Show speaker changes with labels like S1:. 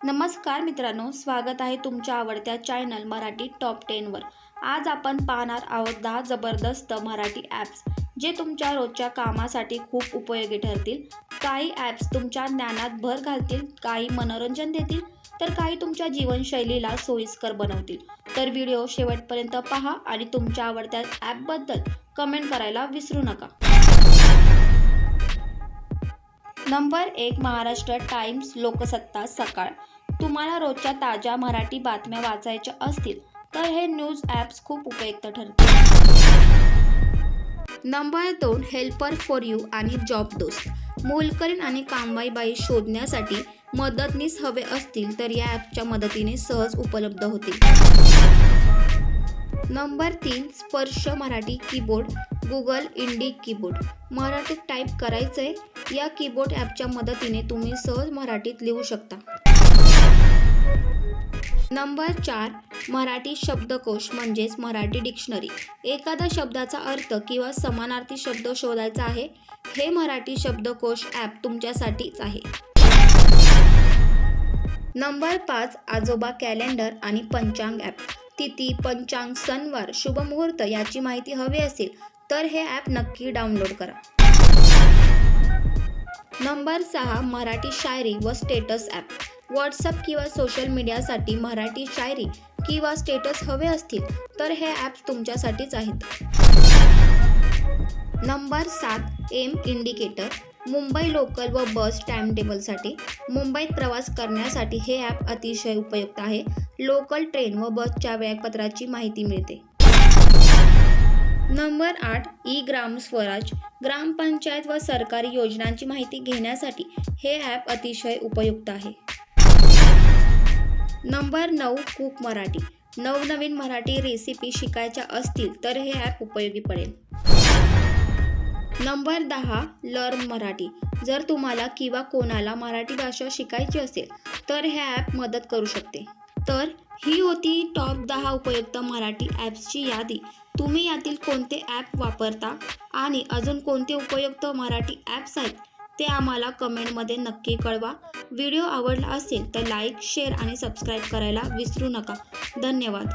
S1: नमस्कार मित्रांनो स्वागत आहे तुमच्या आवडत्या चॅनल मराठी टॉप टेनवर आज आपण पाहणार आहोत दहा जबरदस्त मराठी ॲप्स जे तुमच्या रोजच्या कामासाठी खूप उपयोगी ठरतील. काही ॲप्स तुमच्या ज्ञानात भर घालतील काही मनोरंजन देतील तर काही तुमच्या जीवनशैलीला सोयीस्कर बनवतील. तर व्हिडिओ शेवटपर्यंत पहा आणि तुमच्या आवडत्या ॲपबद्दल कमेंट करायला विसरू नका. नंबर एक महाराष्ट्र टाइम्स लोकसत्ता सकाळ. तुम्हाला रोजच्या ताज्या मराठी बातम्या वाचायच्या असतील तर हे न्यूज ॲप्स खूप उपयुक्त ठरतील. नंबर दोन हेल्पर फॉर यू आणि जॉब दोस्त. मोलकरीण आणि कामवाईबाई शोधण्यासाठी मदतनीस हवे असतील तर या ॲपच्या मदतीने सहज उपलब्ध होतील. नंबर तीन Sparsh Marathi keyboard. Google Indic keyboard. मराठीत टाईप करायचं आहे या कीबोर्ड ॲपच्या मदतीने तुम्ही सहज मराठीत लिहू शकता. नंबर चार मराठी शब्दकोश म्हणजेच मराठी डिक्शनरी एखाद्या शब्दाचा अर्थ किंवा समानार्थी शब्द शोधायचा आहे हे मराठी शब्दकोश ॲप तुमच्यासाठीच आहे. नंबर पाच आजोबा कॅलेंडर आणि पंचांग ॲप तिथी पंचांग सणवार शुभमुहूर्त याची माहिती हवी असेल तर हे ॲप नक्की डाउनलोड करा. नंबर सहा मराठी शायरी व स्टेटस ॲप व्हॉट्सअप किंवा सोशल मीडियासाठी मराठी शायरी किंवा स्टेटस हवे असतील तर हे ॲप्स तुमच्यासाठीच आहेत. नंबर सात एम इंडिकेटर मुंबई लोकल व बस टाइम टेबलसाठी मुंबईत प्रवास करण्यासाठी हे ॲप अतिशय उपयुक्त आहे. लोकल ट्रेन व बसच्या वेळापत्राची माहिती मिळते. नंबर आठ ई ग्राम स्वराज. ग्रामपंचायत व सरकारी योजनांची माहिती घेण्यासाठी हे ॲप अतिशय उपयुक्त आहे. नंबर नऊ कुक मराठी. नवनवीन मराठी रेसिपी शिकायच्या असतील तर हे ॲप उपयोगी पडेल. नंबर दहा लर्न मराठी. जर तुम्हाला किंवा कोणाला मराठी भाषा शिकायची असेल तर हे ॲप मदत करू शकते. तर ही होती टॉप दहा उपयुक्त मराठी ॲप्सची यादी. तुम्ही यातील कोणते ॲप वापरता आणि अजून कोणते उपयुक्त मराठी ॲप्स आहेत ते आम्हाला कमेंटमध्ये नक्की कळवा. व्हिडिओ आवडला असेल तर लाईक शेअर आणि सबस्क्राईब करायला विसरू नका. धन्यवाद.